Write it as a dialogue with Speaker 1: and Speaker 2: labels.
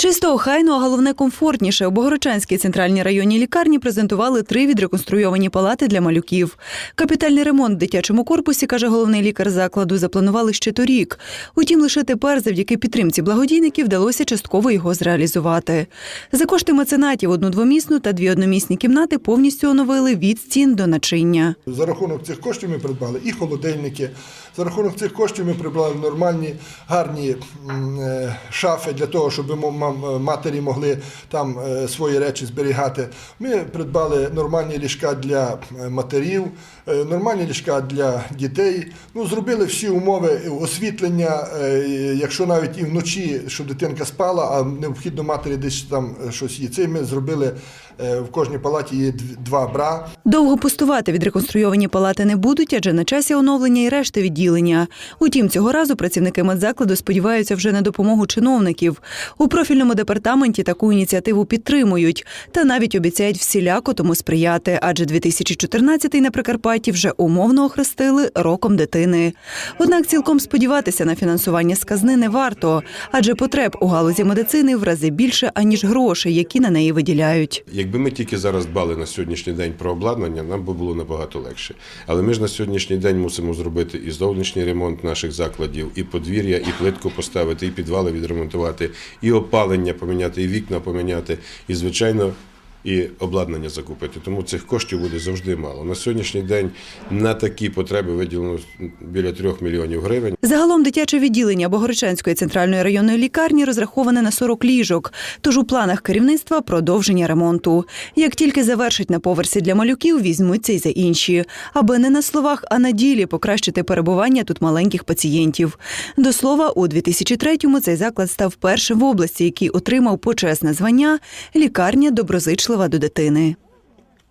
Speaker 1: Чисто охайно, а головне комфортніше. У Богородчанській центральній районній лікарні презентували три відреконструйовані палати для малюків. Капітальний ремонт в дитячому корпусі, каже головний лікар закладу, запланували ще торік. Утім, лише тепер, завдяки підтримці благодійників, вдалося частково його зреалізувати. За кошти меценатів одну двомісну та дві одномісні кімнати повністю оновили від стін до начиння.
Speaker 2: За рахунок цих коштів ми придбали і холодильники. За рахунок цих коштів ми придбали нормальні гарні е, шафи для того, щоб мо- мам- матері могли там е, свої речі зберігати. Ми придбали нормальні ліжка для е, матерів, е, нормальні ліжка для дітей. Ну, зробили всі умови освітлення, е, якщо навіть і вночі, щоб дитинка спала, а необхідно матері десь там е, щось є. Це ми зробили е, в кожній палаті є два бра.
Speaker 1: Довго пустувати відреконструйовані палати не будуть, адже на часі оновлення і решти відділення. Утім, цього разу працівники медзакладу сподіваються вже на допомогу чиновників. У профільному департаменті таку ініціативу підтримують та навіть обіцяють всіляко тому сприяти, адже 2014-й на Прикарпатті вже умовно охрестили роком дитини. Однак цілком сподіватися на фінансування з казни не варто, адже потреб у галузі медицини в рази більше аніж грошей, які на неї виділяють.
Speaker 3: Якби ми тільки зараз дбали на сьогоднішній день про обладнання, нам би було набагато легше. Але ми ж на сьогоднішній день мусимо зробити і зовнішній ремонт наших закладів, і подвір'я, і плитку поставити, і підвали відремонтувати, і опалення поміняти, і вікна поміняти, і звичайно. І обладнання закупити, тому цих коштів буде завжди мало. На сьогоднішній день на такі потреби виділено біля трьох мільйонів гривень.
Speaker 1: Загалом дитяче відділення Богородчанської центральної районної лікарні розраховане на 40 ліжок. Тож у планах керівництва продовження ремонту. Як тільки завершать на поверсі для малюків, візьмуться й за інші, аби не на словах, а на ділі покращити перебування тут маленьких пацієнтів. До слова, у 2003-му цей заклад став першим в області, який отримав почесне звання лікарня доброзичлива до дитини.